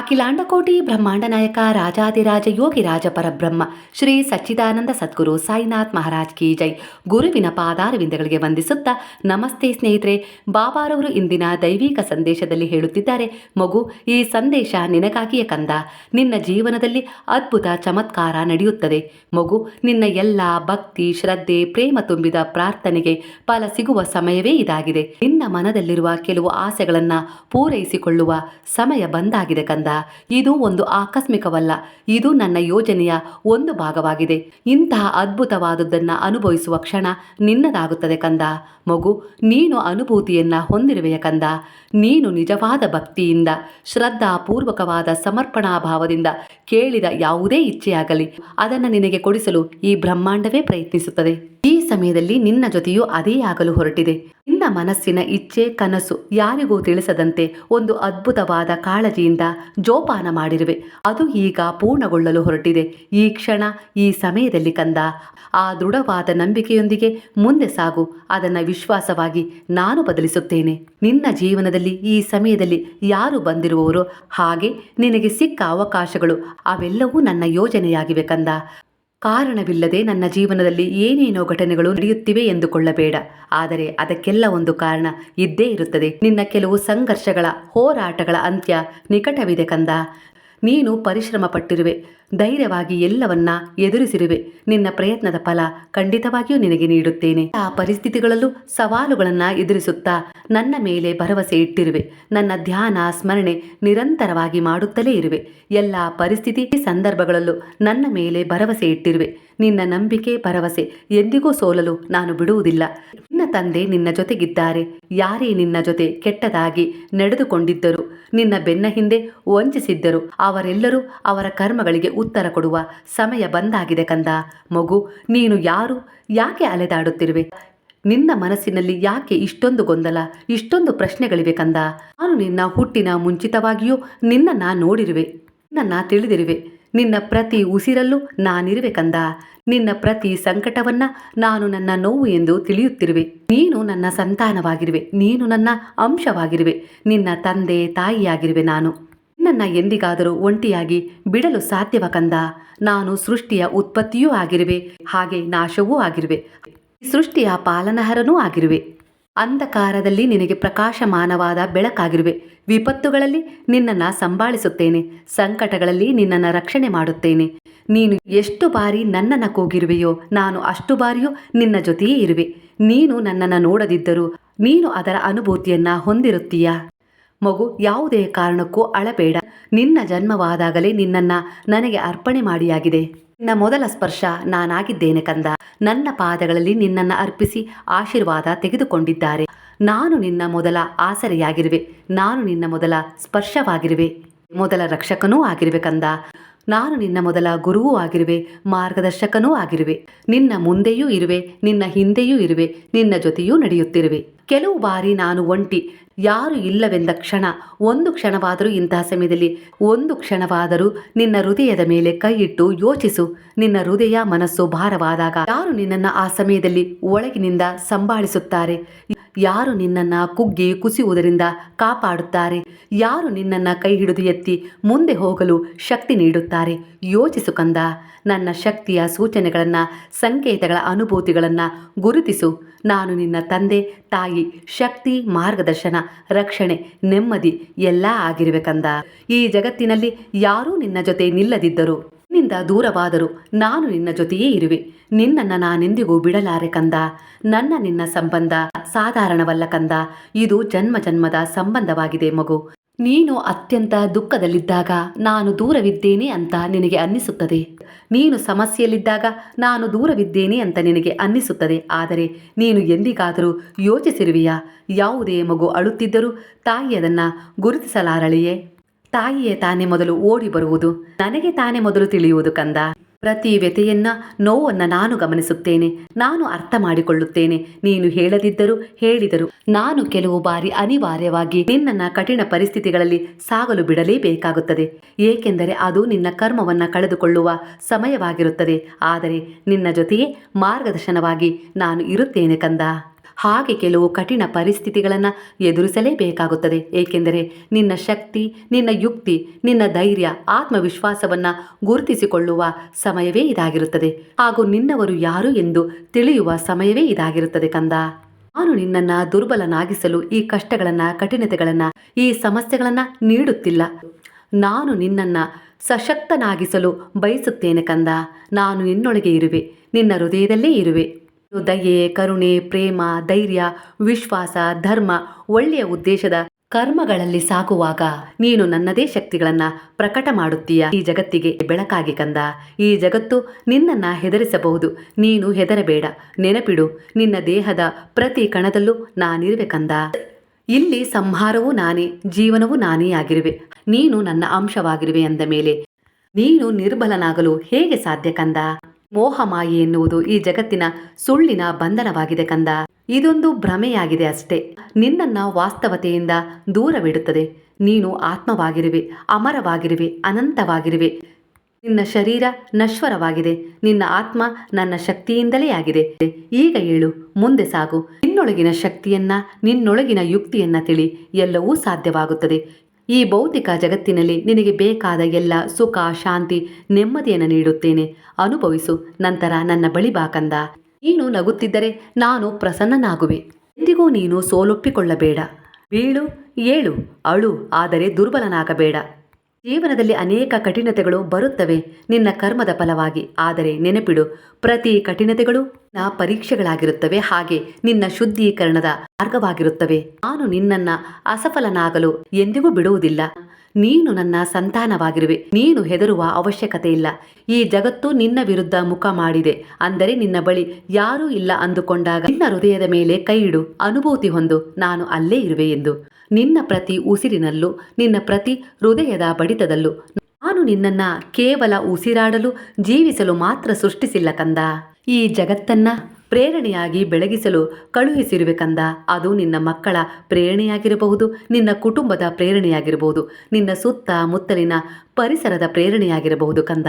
ಅಖಿಲಾಂಡಕೋಟಿ ಬ್ರಹ್ಮಾಂಡ ನಾಯಕ ರಾಜಾದಿರಾಜ ಯೋಗಿ ರಾಜ ಪರಬ್ರಹ್ಮ ಶ್ರೀ ಸಚ್ಚಿದಾನಂದ ಸದ್ಗುರು ಸಾಯಿನಾಥ್ ಮಹಾರಾಜ್ ಕಿ ಜೈ. ಗುರುವಿನ ಪಾದಾರವಿಂದಗಳಿಗೆ ವಂದಿಸುತ್ತಾ ನಮಸ್ತೆ ಸ್ನೇಹಿತರೆ, ಬಾಬಾರವರು ಇಂದಿನ ದೈವಿಕ ಸಂದೇಶದಲ್ಲಿ ಹೇಳುತ್ತಿದ್ದಾರೆ, ಮಗು, ಈ ಸಂದೇಶ ನಿನಗಾಗಿಯೇ ಕಂದ. ನಿನ್ನ ಜೀವನದಲ್ಲಿ ಅದ್ಭುತ ಚಮತ್ಕಾರ ನಡೆಯುತ್ತದೆ. ಮಗು, ನಿನ್ನ ಎಲ್ಲ ಭಕ್ತಿ, ಶ್ರದ್ಧೆ, ಪ್ರೇಮ ತುಂಬಿದ ಪ್ರಾರ್ಥನೆಗೆ ಫಲ ಸಿಗುವ ಸಮಯವೇ ಇದಾಗಿದೆ. ನಿನ್ನ ಮನದಲ್ಲಿರುವ ಕೆಲವು ಆಸೆಗಳನ್ನು ಪೂರೈಸಿಕೊಳ್ಳುವ ಸಮಯ ಬಂದಾಗಿದೆ ಕಂದ. ಇದು ಒಂದು ಆಕಸ್ಮಿಕವಲ್ಲ. ಇದು ನನ್ನ ಯೋಜನೆಯ ಒಂದು ಭಾಗವಾಗಿದೆ. ಇಂತಹ ಅದ್ಭುತವಾದದ್ದನ್ನು ಅನುಭವಿಸುವ ಕ್ಷಣ ನಿನ್ನದಾಗುತ್ತದೆ ಕಂದ. ಮಗು, ನೀನು ಅನುಭೂತಿಯನ್ನ ಹೊಂದಿರುವೆಯ ಕಂದ. ನೀನು ನಿಜವಾದ ಭಕ್ತಿಯಿಂದ, ಶ್ರದ್ಧಾಪೂರ್ವಕವಾದ ಸಮರ್ಪಣಾ ಭಾವದಿಂದ ಕೇಳಿದ ಯಾವುದೇ ಇಚ್ಛೆಯಾಗಲಿ, ಅದನ್ನು ನಿನಗೆ ಕೊಡಿಸಲು ಈ ಬ್ರಹ್ಮಾಂಡವೇ ಪ್ರಯತ್ನಿಸುತ್ತದೆ. ಈ ಸಮಯದಲ್ಲಿ ನಿನ್ನ ಜೊತೆಯೂ ಅದೇ ಆಗಲು ಹೊರಟಿದೆ. ನಿನ್ನ ಮನಸ್ಸಿನ ಇಚ್ಛೆ, ಕನಸು ಯಾರಿಗೂ ತಿಳಿಸದಂತೆ ಒಂದು ಅದ್ಭುತವಾದ ಕಾಳಜಿಯಿಂದ ಜೋಪಾನ ಮಾಡಿರುವೆ. ಅದು ಈಗ ಪೂರ್ಣಗೊಳ್ಳಲು ಹೊರಟಿದೆ. ಈ ಕ್ಷಣ, ಈ ಸಮಯದಲ್ಲಿ ಕಂದ, ಆ ದೃಢವಾದ ನಂಬಿಕೆಯೊಂದಿಗೆ ಮುಂದೆ ಸಾಗು. ಅದನ್ನು ವಿಶ್ವಾಸವಾಗಿ ನಾನು ಬದಲಿಸುತ್ತೇನೆ. ನಿನ್ನ ಜೀವನದಲ್ಲಿ, ಈ ಸಮಯದಲ್ಲಿ ಯಾರು ಬಂದಿರುವವರು? ಹಾಗೆ ನಿನಗೆ ಸಿಕ್ಕ ಅವಕಾಶಗಳು, ಅವೆಲ್ಲವೂ ನನ್ನ ಯೋಜನೆಯಾಗಿವೆ ಕಂದ. ಕಾರಣವಿಲ್ಲದೆ ನನ್ನ ಜೀವನದಲ್ಲಿ ಏನೇನೋ ಘಟನೆಗಳು ನಡೆಯುತ್ತಿವೆ ಎಂದುಕೊಳ್ಳಬೇಡ. ಆದರೆ ಅದಕ್ಕೆಲ್ಲ ಒಂದು ಕಾರಣ ಇದ್ದೇ ಇರುತ್ತದೆ. ನಿನ್ನ ಕೆಲವು ಸಂಘರ್ಷಗಳ ಹೋರಾಟಗಳ ಅಂತ್ಯ ನಿಕಟವಿದೆ ಕಂದ. ನೀನು ಪರಿಶ್ರಮ ಪಟ್ಟಿರುವೆ ಧೈರ್ಯವಾಗಿ ಎಲ್ಲವನ್ನ ಎದುರಿಸಿರುವೆ. ನಿನ್ನ ಪ್ರಯತ್ನದ ಫಲ ಖಂಡಿತವಾಗಿಯೂ ನಿನಗೆ ನೀಡುತ್ತೇನೆ. ಆ ಪರಿಸ್ಥಿತಿಗಳಲ್ಲೂ ಸವಾಲುಗಳನ್ನ ಎದುರಿಸುತ್ತಾ ನನ್ನ ಮೇಲೆ ಭರವಸೆ ಇಟ್ಟಿರುವೆ. ನನ್ನ ಧ್ಯಾನ, ಸ್ಮರಣೆ ನಿರಂತರವಾಗಿ ಮಾಡುತ್ತಲೇ ಇರುವೆ. ಎಲ್ಲ ಪರಿಸ್ಥಿತಿ ಸಂದರ್ಭಗಳಲ್ಲೂ ನನ್ನ ಮೇಲೆ ಭರವಸೆ ಇಟ್ಟಿರುವೆ. ನಿನ್ನ ನಂಬಿಕೆ, ಭರವಸೆ ಎಂದಿಗೂ ಸೋಲಲು ನಾನು ಬಿಡುವುದಿಲ್ಲ. ನಿನ್ನ ತಂದೆ ನಿನ್ನ ಜೊತೆಗಿದ್ದಾರೆ. ಯಾರೇ ನಿನ್ನ ಜೊತೆ ಕೆಟ್ಟದಾಗಿ ನಡೆದುಕೊಂಡಿದ್ದರು ನಿನ್ನ ಬೆನ್ನ ಹಿಂದೆ ವಂಚಿಸಿದ್ದರು ಅವರೆಲ್ಲರೂ ಅವರ ಕರ್ಮಗಳಿಗೆ ಉತ್ತರ ಕೊಡುವ ಸಮಯ ಬಂದಾಗಿದೆ ಕಂದ. ಮಗು, ನೀನು ಯಾರು? ಯಾಕೆ ಅಲೆದಾಡುತ್ತಿರುವೆ? ನಿನ್ನ ಮನಸ್ಸಿನಲ್ಲಿ ಯಾಕೆ ಇಷ್ಟೊಂದು ಗೊಂದಲ, ಇಷ್ಟೊಂದು ಪ್ರಶ್ನೆಗಳಿವೆ ಕಂದ. ನಾನು ನಿನ್ನ ಹುಟ್ಟಿನ ಮುಂಚಿತವಾಗಿಯೂ ನಿನ್ನನ್ನು ನೋಡಿರುವೆ ನನ್ನ ತಿಳಿದಿರುವೆ. ನಿನ್ನ ಪ್ರತಿ ಉಸಿರಲ್ಲೂ ನಾನಿರುವೆ ಕಂದ. ನಿನ್ನ ಪ್ರತಿ ಸಂಕಟವನ್ನ ನಾನು ನನ್ನ ನೋವು ಎಂದು ತಿಳಿಯುತ್ತಿರುವೆ. ನೀನು ನನ್ನ ಸಂತಾನವಾಗಿರುವೆ, ನೀನು ನನ್ನ ಅಂಶವಾಗಿರುವೆ. ನಿನ್ನ ತಂದೆ ತಾಯಿಯಾಗಿರುವೆ ನಾನು. ನನ್ನ ಎಂದಿಗಾದರೂ ಒಂಟಿಯಾಗಿ ಬಿಡಲು ಸಾಧ್ಯವ ಕಂದ. ನಾನು ಸೃಷ್ಟಿಯ ಉತ್ಪತ್ತಿಯೂ ಆಗಿರುವೆ, ಹಾಗೆ ನಾಶವೂ ಆಗಿರುವೆ. ಸೃಷ್ಟಿಯ ಪಾಲನಹರನೂ ಆಗಿರುವೆ. ಅಂಧಕಾರದಲ್ಲಿ ನಿನಗೆ ಪ್ರಕಾಶಮಾನವಾದ ಬೆಳಕಾಗಿರುವೆ. ವಿಪತ್ತುಗಳಲ್ಲಿ ನಿನ್ನನ್ನು ಸಂಭಾಳಿಸುತ್ತೇನೆ, ಸಂಕಟಗಳಲ್ಲಿ ನಿನ್ನನ್ನು ರಕ್ಷಣೆ ಮಾಡುತ್ತೇನೆ. ನೀನು ಎಷ್ಟು ಬಾರಿ ನನ್ನನ್ನು ಕೂಗಿರುವೆಯೋ, ನಾನು ಅಷ್ಟು ಬಾರಿಯೂ ನಿನ್ನ ಜೊತೆಯೇ ಇರುವೆ. ನೀನು ನನ್ನನ್ನು ನೋಡದಿದ್ದರೂ ನೀನು ಅದರ ಅನುಭೂತಿಯನ್ನ ಹೊಂದಿರುತ್ತೀಯ? ಮಗು, ಯಾವುದೇ ಕಾರಣಕ್ಕೂ ಅಳಬೇಡ. ನಿನ್ನ ಜನ್ಮವಾದಾಗಲೇ ನಿನ್ನನ್ನ ನನಗೆ ಅರ್ಪಣೆ ಮಾಡಿಯಾಗಿದೆ. ನಿನ್ನ ಮೊದಲ ಸ್ಪರ್ಶ ನಾನಾಗಿದ್ದೇನೆ ಕಂದ. ನನ್ನ ಪಾದಗಳಲ್ಲಿ ನಿನ್ನನ್ನು ಅರ್ಪಿಸಿ ಆಶೀರ್ವಾದ ತೆಗೆದುಕೊಂಡಿದ್ದಾರೆ. ನಾನು ನಿನ್ನ ಮೊದಲ ಆಸರೆಯಾಗಿರುವೆ. ನಾನು ನಿನ್ನ ಮೊದಲ ಸ್ಪರ್ಶವಾಗಿರುವೆ. ಮೊದಲ ರಕ್ಷಕನೂ ಆಗಿರುವೆ ಕಂದ. ನಾನು ನಿನ್ನ ಮೊದಲ ಗುರುವೂ ಆಗಿರುವೆ. ಮಾರ್ಗದರ್ಶಕನೂ ಆಗಿರುವೆ. ನಿನ್ನ ಮುಂದೆಯೂ ಇರುವೆ. ನಿನ್ನ ಹಿಂದೆಯೂ ಇರುವೆ. ನಿನ್ನ ಜೊತೆಯೂ ನಡೆಯುತ್ತಿರುವೆ. ಕೆಲವು ಬಾರಿ ನಾನು ಒಂಟಿ, ಯಾರು ಇಲ್ಲವೆಂದ ಕ್ಷಣ, ಒಂದು ಕ್ಷಣವಾದರೂ ಇಂತಹ ಸಮಯದಲ್ಲಿ, ಒಂದು ಕ್ಷಣವಾದರೂ ನಿನ್ನ ಹೃದಯದ ಮೇಲೆ ಕೈ ಯೋಚಿಸು, ನಿನ್ನ ಹೃದಯ ಮನಸ್ಸು ಭಾರವಾದಾಗ ಯಾರು ನಿನ್ನನ್ನ ಆ ಸಮಯದಲ್ಲಿ ಒಳಗಿನಿಂದ ಸಂಭಾಳಿಸುತ್ತಾರೆ? ಯಾರು ನಿನ್ನನ್ನ ಕುಗ್ಗಿ ಕುಸಿಯುವುದರಿಂದ ಕಾಪಾಡುತ್ತಾರೆ? ಯಾರು ನಿನ್ನನ್ನ ಕೈ ಹಿಡಿದು ಎತ್ತಿ ಮುಂದೆ ಹೋಗಲು ಶಕ್ತಿ ನೀಡುತ್ತಾರೆ? ಯೋಚಿಸು ಕಂದ ನನ್ನ ಶಕ್ತಿಯ ಸೂಚನೆಗಳನ್ನು, ಸಂಕೇತಗಳ ಅನುಭೂತಿಗಳನ್ನು ಗುರುತಿಸು. ನಾನು ನಿನ್ನ ತಂದೆ, ತಾಯಿ, ಶಕ್ತಿ, ಮಾರ್ಗದರ್ಶನ, ರಕ್ಷಣೆ, ನೆಮ್ಮದಿ ಎಲ್ಲ ಆಗಿರಬೇಕಂದ. ಈ ಜಗತ್ತಿನಲ್ಲಿ ಯಾರೂ ನಿನ್ನ ಜೊತೆ ನಿಲ್ಲದಿದ್ದರು. ನಿನ್ನಿಂದ ದೂರವಾದರೂ ನಾನು ನಿನ್ನ ಜೊತೆಯೇ ಇರುವೆ. ನಿನ್ನನ್ನು ನಾನೆಂದಿಗೂ ಬಿಡಲಾರೆ ಕಂದ. ನನ್ನ ನಿನ್ನ ಸಂಬಂಧ ಸಾಧಾರಣವಲ್ಲ ಕಂದ. ಇದು ಜನ್ಮ ಜನ್ಮದ ಸಂಬಂಧವಾಗಿದೆ ಮಗು. ನೀನು ಅತ್ಯಂತ ದುಃಖದಲ್ಲಿದ್ದಾಗ ನಾನು ದೂರವಿದ್ದೇನೆ ಅಂತ ನಿನಗೆ ಅನ್ನಿಸುತ್ತದೆ. ನೀನು ಸಮಸ್ಯೆಯಲ್ಲಿದ್ದಾಗ ನಾನು ದೂರವಿದ್ದೇನೆ ಅಂತ ನಿನಗೆ ಅನ್ನಿಸುತ್ತದೆ. ಆದರೆ ನೀನು ಎಂದಿಗಾದರೂ ಯೋಚಿಸಿರುವೆಯಾ? ಯಾವುದೇ ಮಗು ಅಳುತ್ತಿದ್ದರೂ ತಾಯಿ ಅದನ್ನು ಗುರುತಿಸಲಾರಳೆಯೇ? ತಾಯಿಯೇ ತಾನೇ ಮೊದಲು ಓಡಿ ಬರುವುದು. ನನಗೆ ತಾನೇ ಮೊದಲು ತಿಳಿಯುವುದು ಕಂದ. ಪ್ರತಿ ವ್ಯತೆಯನ್ನ ನೋವನ್ನ ನಾನು ಗಮನಿಸುತ್ತೇನೆ, ನಾನು ಅರ್ಥ ಮಾಡಿಕೊಳ್ಳುತ್ತೇನೆ. ನೀನು ಹೇಳದಿದ್ದರೂ ಹೇಳಿದರು. ನಾನು ಕೆಲವು ಬಾರಿ ಅನಿವಾರ್ಯವಾಗಿ ನಿನ್ನನ್ನ ಕಠಿಣ ಪರಿಸ್ಥಿತಿಗಳಲ್ಲಿ ಸಾಗಲು ಬಿಡಲೇಬೇಕಾಗುತ್ತದೆ. ಏಕೆಂದರೆ ಅದು ನಿನ್ನ ಕರ್ಮವನ್ನ ಕಳೆದುಕೊಳ್ಳುವ ಸಮಯವಾಗಿರುತ್ತದೆ. ಆದರೆ ನಿನ್ನ ಜೊತೆಯೇ ಮಾರ್ಗದರ್ಶನವಾಗಿ ನಾನು ಇರುತ್ತೇನೆ ಕಂದ. ಹಾಗೆ ಕೆಲವು ಕಠಿಣ ಪರಿಸ್ಥಿತಿಗಳನ್ನು ಎದುರಿಸಲೇಬೇಕಾಗುತ್ತದೆ. ಏಕೆಂದರೆ ನಿನ್ನ ಶಕ್ತಿ, ನಿನ್ನ ಯುಕ್ತಿ, ನಿನ್ನ ಧೈರ್ಯ, ಆತ್ಮವಿಶ್ವಾಸವನ್ನು ಗುರುತಿಸಿಕೊಳ್ಳುವ ಸಮಯವೇ ಇದಾಗಿರುತ್ತದೆ. ಹಾಗೂ ನಿನ್ನವರು ಯಾರು ಎಂದು ತಿಳಿಯುವ ಸಮಯವೇ ಇದಾಗಿರುತ್ತದೆ ಕಂದ. ನಾನು ನಿನ್ನನ್ನು ದುರ್ಬಲನಾಗಿಸಲು ಈ ಕಷ್ಟಗಳನ್ನು, ಕಠಿಣತೆಗಳನ್ನು, ಈ ಸಮಸ್ಯೆಗಳನ್ನು ನೀಡುತ್ತಿಲ್ಲ. ನಾನು ನಿನ್ನನ್ನು ಸಶಕ್ತನಾಗಿಸಲು ಬಯಸುತ್ತೇನೆ ಕಂದ. ನಾನು ನಿನ್ನೊಳಗೆ ಇರುವೆ. ನಿನ್ನ ಹೃದಯದಲ್ಲೇ ಇರುವೆ. ದಯೆ, ಕರುಣೆ, ಪ್ರೇಮ, ಧೈರ್ಯ, ವಿಶ್ವಾಸ, ಧರ್ಮ ಒಳ್ಳೆಯ ಉದ್ದೇಶದ ಕರ್ಮಗಳಲ್ಲಿ ಸಾಕುವಾಗ ನೀನು ನನ್ನದೇ ಶಕ್ತಿಗಳನ್ನು ಪ್ರಕಟ ಮಾಡುತ್ತೀಯ. ಈ ಜಗತ್ತಿಗೆ ಬೆಳಕಾಗಿ ಕಂದ. ಈ ಜಗತ್ತು ನಿನ್ನನ್ನ ಹೆದರಿಸಬಹುದು. ನೀನು ಹೆದರಬೇಡ. ನೆನಪಿಡು, ನಿನ್ನ ದೇಹದ ಪ್ರತಿ ಕಣದಲ್ಲೂ ನಾನಿರುವೆ ಕಂದ. ಇಲ್ಲಿ ಸಂಹಾರವೂ ನಾನೇ, ಜೀವನವೂ ನಾನೇ ಆಗಿರುವೆ. ನೀನು ನನ್ನ ಅಂಶವಾಗಿರುವೆ ಅಂದ ಮೇಲೆ ನೀನು ನಿರ್ಬಲನಾಗಲು ಹೇಗೆ ಸಾಧ್ಯ ಕಂದ? ಮೋಹಮಾಯೆ ಎನ್ನುವುದು ಈ ಜಗತ್ತಿನ ಸುಳ್ಳಿನ ಬಂಧನವಾಗಿದೆ ಕಂದ. ಇದೊಂದು ಭ್ರಮೆಯಾಗಿದೆ ಅಷ್ಟೇ. ನಿನ್ನನ್ನ ವಾಸ್ತವತೆಯಿಂದ ದೂರವಿಡುತ್ತದೆ. ನೀನು ಆತ್ಮವಾಗಿರುವೆ, ಅಮರವಾಗಿರುವೆ, ಅನಂತವಾಗಿರುವೆ. ನಿನ್ನ ಶರೀರ ನಶ್ವರವಾಗಿದೆ. ನಿನ್ನ ಆತ್ಮ ನನ್ನ ಶಕ್ತಿಯಿಂದಲೇ ಆಗಿದೆ. ಈಗ ಏಳು, ಮುಂದೆ ಸಾಗು. ನಿನ್ನೊಳಗಿನ ಶಕ್ತಿಯನ್ನ, ನಿನ್ನೊಳಗಿನ ಯುಕ್ತಿಯನ್ನ ತಿಳಿ. ಎಲ್ಲವೂ ಸಾಧ್ಯವಾಗುತ್ತದೆ. ಈ ಭೌತಿಕ ಜಗತ್ತಿನಲ್ಲಿ ನಿನಗೆ ಬೇಕಾದ ಎಲ್ಲ ಸುಖ, ಶಾಂತಿ, ನೆಮ್ಮದಿಯನ್ನು ನೀಡುತ್ತೇನೆ. ಅನುಭವಿಸು, ನಂತರ ನನ್ನ ಬಳಿ ಬಾಕಂದ ನೀನು ನಗುತ್ತಿದ್ದರೆ ನಾನು ಪ್ರಸನ್ನನಾಗುವೆ. ಎಂದಿಗೂ ನೀನು ಸೋಲೊಪ್ಪಿಕೊಳ್ಳಬೇಡ. ಬೀಳು, ಏಳು, ಅಳು, ಆದರೆ ದುರ್ಬಲನಾಗಬೇಡ. ಜೀವನದಲ್ಲಿ ಅನೇಕ ಕಠಿಣತೆಗಳು ಬರುತ್ತವೆ. ನಿನ್ನ ಕರ್ಮದ ಫಲವಾಗಿ. ಆದರೆ ನೆನಪಿಡು, ಪ್ರತಿ ಕಠಿಣತೆಗಳು ನಾ ಪರೀಕ್ಷೆಗಳಾಗಿರುತ್ತವೆ. ಹಾಗೆ ನಿನ್ನ ಶುದ್ಧೀಕರಣದ ಮಾರ್ಗವಾಗಿರುತ್ತವೆ. ನಾನು ನಿನ್ನನ್ನ ಅಸಫಲನಾಗಲು ಎಂದಿಗೂ ಬಿಡುವುದಿಲ್ಲ. ನೀನು ನನ್ನ ಸಂತಾನವಾಗಿರುವೆ. ನೀನು ಹೆದರುವ ಅವಶ್ಯಕತೆ ಇಲ್ಲ ಈ ಜಗತ್ತು ನಿನ್ನ ವಿರುದ್ಧ ಮುಖ ಮಾಡಿದೆ. ಅಂದರೆ ನಿನ್ನ ಬಳಿ ಯಾರೂ ಇಲ್ಲ ಅಂದುಕೊಂಡಾಗ ನಿನ್ನ ಹೃದಯದ ಮೇಲೆ ಕೈ ಅನುಭೂತಿ ಹೊಂದು ನಾನು ಅಲ್ಲೇ ಇರುವೆ ಎಂದು. ನಿನ್ನ ಪ್ರತಿ ಉಸಿರಿನಲ್ಲೂ, ನಿನ್ನ ಪ್ರತಿ ಹೃದಯದ ಬಡಿತದಲ್ಲೂ. ನಾನು ನಿನ್ನನ್ನ ಕೇವಲ ಉಸಿರಾಡಲು, ಜೀವಿಸಲು ಮಾತ್ರ ಸೃಷ್ಟಿಸಿಲ್ಲ ಕಂದ. ಈ ಜಗತ್ತನ್ನ ಪ್ರೇರಣೆಯಾಗಿ ಬೆಳಗಿಸಲು ಕಳುಹಿಸಿರುವೆ ಕಂದ. ಅದು ನಿನ್ನ ಮಕ್ಕಳ ಪ್ರೇರಣೆಯಾಗಿರಬಹುದು, ನಿನ್ನ ಕುಟುಂಬದ ಪ್ರೇರಣೆಯಾಗಿರಬಹುದು, ನಿನ್ನ ಸುತ್ತ ಮುತ್ತಲಿನ ಪರಿಸರದ ಪ್ರೇರಣೆಯಾಗಿರಬಹುದು ಕಂದ.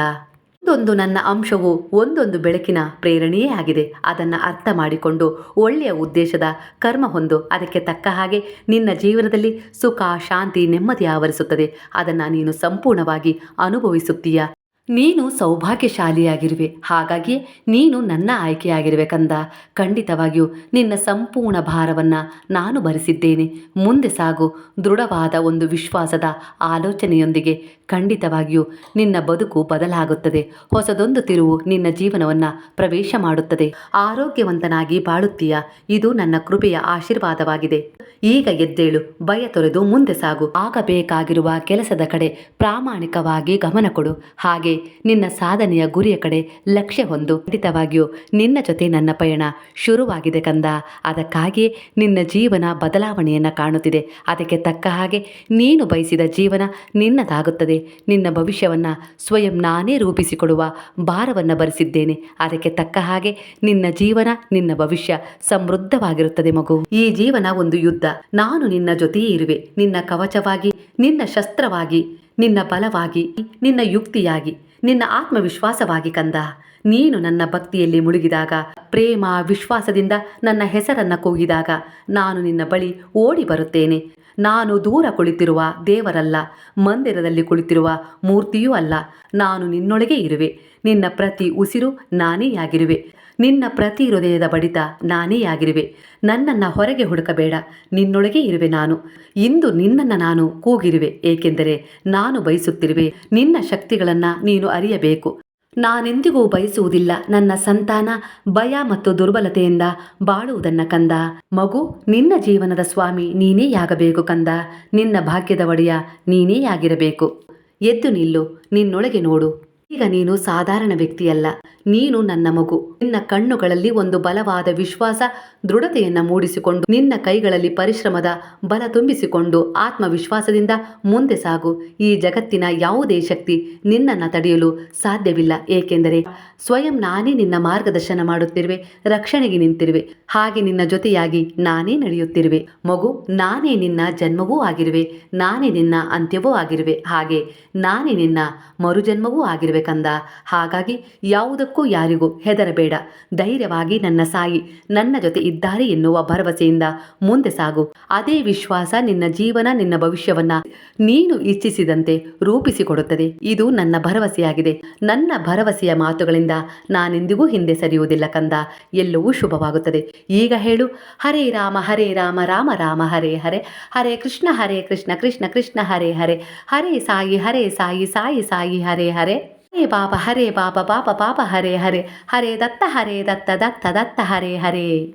ಒಂದೊಂದು ನನ್ನ ಅಂಶವು ಒಂದೊಂದು ಬೆಳಕಿನ ಪ್ರೇರಣೆಯೇ ಆಗಿದೆ. ಅದನ್ನು ಅರ್ಥ ಮಾಡಿಕೊಂಡು ಒಳ್ಳೆಯ ಉದ್ದೇಶದ ಕರ್ಮ ಹೊಂದು ಅದಕ್ಕೆ ತಕ್ಕ ಹಾಗೆ ನಿನ್ನ ಜೀವನದಲ್ಲಿ ಸುಖ, ಶಾಂತಿ ನೆಮ್ಮದಿ ಆವರಿಸುತ್ತದೆ. ಅದನ್ನು ನೀನು ಸಂಪೂರ್ಣವಾಗಿ ಅನುಭವಿಸುತ್ತೀಯ? ನೀನು ಸೌಭಾಗ್ಯಶಾಲಿಯಾಗಿರುವೆ. ಹಾಗಾಗಿ ನೀನು ನನ್ನ ಆಯ್ಕೆಯಾಗಿರುವೆ ಕಂದ. ಖಂಡಿತವಾಗಿಯೂ ನಿನ್ನ ಸಂಪೂರ್ಣ ಭಾರವನ್ನು ನಾನು ಭರಿಸಿದ್ದೇನೆ. ಮುಂದೆ ಸಾಗು. ದೃಢವಾದ ಒಂದು ವಿಶ್ವಾಸದ ಆಲೋಚನೆಯೊಂದಿಗೆ ಖಂಡಿತವಾಗಿಯೂ ನಿನ್ನ ಬದುಕು ಬದಲಾಗುತ್ತದೆ. ಹೊಸದೊಂದು ತಿರುವು ನಿನ್ನ ಜೀವನವನ್ನು ಪ್ರವೇಶ ಮಾಡುತ್ತದೆ. ಆರೋಗ್ಯವಂತನಾಗಿ ಬಾಳುತ್ತೀಯ? ಇದು ನನ್ನ ಕೃಪೆಯ ಆಶೀರ್ವಾದವಾಗಿದೆ. ಈಗ ಎದ್ದೇಳು, ಭಯ ತೊರೆದು ಮುಂದೆ ಸಾಗು. ಆಗಬೇಕಾಗಿರುವ ಕೆಲಸದ ಕಡೆ ಪ್ರಾಮಾಣಿಕವಾಗಿ ಗಮನ ಕೊಡು. ಹಾಗೆ ನಿನ್ನ ಸಾಧನೆಯ ಗುರಿಯ ಕಡೆ ಲಕ್ಷ್ಯ ಹೊಂದು. ಖಂಡಿತವಾಗಿಯೂ ನಿನ್ನ ಜೊತೆ ನನ್ನ ಪಯಣ ಶುರುವಾಗಿದೆ ಕಂದ. ಅದಕ್ಕಾಗಿಯೇ ನಿನ್ನ ಜೀವನ ಬದಲಾವಣೆಯನ್ನು ಕಾಣುತ್ತಿದೆ. ಅದಕ್ಕೆ ತಕ್ಕ ಹಾಗೆ ನೀನು ಬಯಸಿದ ಜೀವನ ನಿನ್ನದಾಗುತ್ತದೆ. ನಿನ್ನ ಭವಿಷ್ಯವನ್ನು ಸ್ವಯಂ ನಾನೇ ರೂಪಿಸಿಕೊಡುವ ಭಾರವನ್ನು ಬರೆಸಿದ್ದೇನೆ. ಅದಕ್ಕೆ ತಕ್ಕ ಹಾಗೆ ನಿನ್ನ ಜೀವನ ನಿನ್ನ ಭವಿಷ್ಯ ಸಮೃದ್ಧವಾಗಿರುತ್ತದೆ ಮಗು. ಈ ಜೀವನ ಒಂದು ಯುದ್ಧ. ನಾನು ನಿನ್ನ ಜೊತೆಯೇ ಇರುವೆ. ನಿನ್ನ ಕವಚವಾಗಿ, ನಿನ್ನ ಶಸ್ತ್ರವಾಗಿ, ನಿನ್ನ ಬಲವಾಗಿ, ನಿನ್ನ ಯುಕ್ತಿಯಾಗಿ, ನಿನ್ನ ಆತ್ಮವಿಶ್ವಾಸವಾಗಿ ಕಂದ. ನೀನು ನನ್ನ ಭಕ್ತಿಯಲ್ಲಿ ಮುಳುಗಿದಾಗ, ಪ್ರೇಮ ವಿಶ್ವಾಸದಿಂದ ನನ್ನ ಹೆಸರನ್ನ ಕೂಗಿದಾಗ, ನಾನು ನಿನ್ನ ಬಳಿ ಓಡಿ ಬರುತ್ತೇನೆ. ನಾನು ದೂರ ಕುಳಿತಿರುವ ದೇವರಲ್ಲ, ಮಂದಿರದಲ್ಲಿ ಕುಳಿತಿರುವ ಮೂರ್ತಿಯೂ ಅಲ್ಲ. ನಾನು ನಿನ್ನೊಳಗೆ ಇರುವೆ. ನಿನ್ನ ಪ್ರತಿ ಉಸಿರು ನಾನೇ ಆಗಿರುವೆ ನಿನ್ನ ಪ್ರತಿ ಹೃದಯದ ಬಡಿತ ನಾನೇ ಆಗಿರುವೆ. ನನ್ನನ್ನು ಹೊರಗೆ ಹುಡುಕಬೇಡ. ನಿನ್ನೊಳಗೆ ಇರುವೆ ನಾನು. ಇಂದು ನಿನ್ನನ್ನು ನಾನು ಕೂಗಿರುವೆ, ಏಕೆಂದರೆ ನಾನು ಬಯಸುತ್ತಿರುವೆ. ನಿನ್ನ ಶಕ್ತಿಗಳನ್ನು ನೀನು ಅರಿಯಬೇಕು. ನಾನೆಂದಿಗೂ ಬಯಸುವುದಿಲ್ಲ ನನ್ನ ಸಂತಾನ, ಭಯ ಮತ್ತು ದುರ್ಬಲತೆಯಿಂದ ಬಾಳುವುದನ್ನ ಕಂದ. ಮಗು, ನಿನ್ನ ಜೀವನದ ಸ್ವಾಮಿ ನೀನೇ ಆಗಬೇಕು ಕಂದ. ನಿನ್ನ ಭಾಗ್ಯದ ಒಡೆಯ ನೀನೇ ಆಗಿರಬೇಕು. ಎದ್ದು ನಿಲ್ಲು, ನಿನ್ನೊಳಗೆ ನೋಡು. ಈಗ ನೀನು ಸಾಧಾರಣ ವ್ಯಕ್ತಿಯಲ್ಲ. ನೀನು ನನ್ನ ಮಗು. ನಿನ್ನ ಕಣ್ಣುಗಳಲ್ಲಿ ಒಂದು ಬಲವಾದ ವಿಶ್ವಾಸ, ದೃಢತೆಯನ್ನ ಮೂಡಿಸಿಕೊಂಡು, ನಿನ್ನ ಕೈಗಳಲ್ಲಿ ಪರಿಶ್ರಮದ ಬಲ ತುಂಬಿಸಿಕೊಂಡು ಆತ್ಮವಿಶ್ವಾಸದಿಂದ ಮುಂದೆ ಸಾಗು. ಈ ಜಗತ್ತಿನ ಯಾವುದೇ ಶಕ್ತಿ ನಿನ್ನನ್ನು ತಡೆಯಲು ಸಾಧ್ಯವಿಲ್ಲ. ಏಕೆಂದರೆ ಸ್ವಯಂ ನಾನೇ ನಿನ್ನ ಮಾರ್ಗದರ್ಶನ ಮಾಡುತ್ತಿರುವೆ, ರಕ್ಷಣೆಗೆ ನಿಂತಿರುವೆ. ಹಾಗೆ ನಿನ್ನ ಜೊತೆಯಾಗಿ ನಾನೇ ನಡೆಯುತ್ತಿರುವೆ. ಮಗು, ನಾನೇ ನಿನ್ನ ಜನ್ಮವೂ ಆಗಿರುವೆ. ನಾನೇ ನಿನ್ನ ಅಂತ್ಯವೂ ಆಗಿರುವೆ. ಹಾಗೆ ನಾನೇ ನಿನ್ನ ಮರುಜನ್ಮವೂ ಆಗಿರುವೆ. ಕಂದ. ಹಾಗಾಗಿ ಯಾವುದಕ್ಕೂ ಯಾರಿಗೂ ಹೆದರಬೇಡ. ಧೈರ್ಯವಾಗಿ ನನ್ನ ಸಾಯಿ, ನನ್ನ ಜೊತೆ ಇದ್ದಾರೆ ಎನ್ನುವ ಭರವಸೆಯಿಂದ ಮುಂದೆ ಸಾಗು. ಅದೇ ವಿಶ್ವಾಸ ನಿನ್ನ ಜೀವನ, ನಿನ್ನ ಭವಿಷ್ಯವನ್ನ ನೀನು ಇಚ್ಛಿಸಿದಂತೆ ರೂಪಿಸಿಕೊಡುತ್ತದೆ. ಇದು ನನ್ನ ಭರವಸೆಯಾಗಿದೆ. ನನ್ನ ಭರವಸೆಯ ಮಾತುಗಳಿಂದ ನಾನೆಂದಿಗೂ ಹಿಂದೆ ಸರಿಯುವುದಿಲ್ಲ ಕಂದ. ಎಲ್ಲವೂ ಶುಭವಾಗುತ್ತದೆ. ಈಗ ಹೇಳು. ಹರೇ ರಾಮ ಹರೇ ರಾಮ ರಾಮ ರಾಮ, ಹರೇ ಹರೇ. ಹರೇ ಕೃಷ್ಣ ಹರೇ ಕೃಷ್ಣ ಕೃಷ್ಣ ಕೃಷ್ಣ, ಹರೇ ಹರೇ. ಹರೇ ಸಾಯಿ ಹರೇ ಸಾಯಿ ಸಾಯಿ ಸಾಯಿ, ಹರೇ ಹರೇ. ಹರೇ ಬಾಬಾ ಹರೇ ಬಾಬಾ ಬಾಬಾ ಬಾಬಾ ಹರೇ ಹರೇ ಹರೇ ದತ್ತ ಹರೇ ದತ್ತ ದತ್ತ ದತ್ತ ಹರೇ ಹರೇ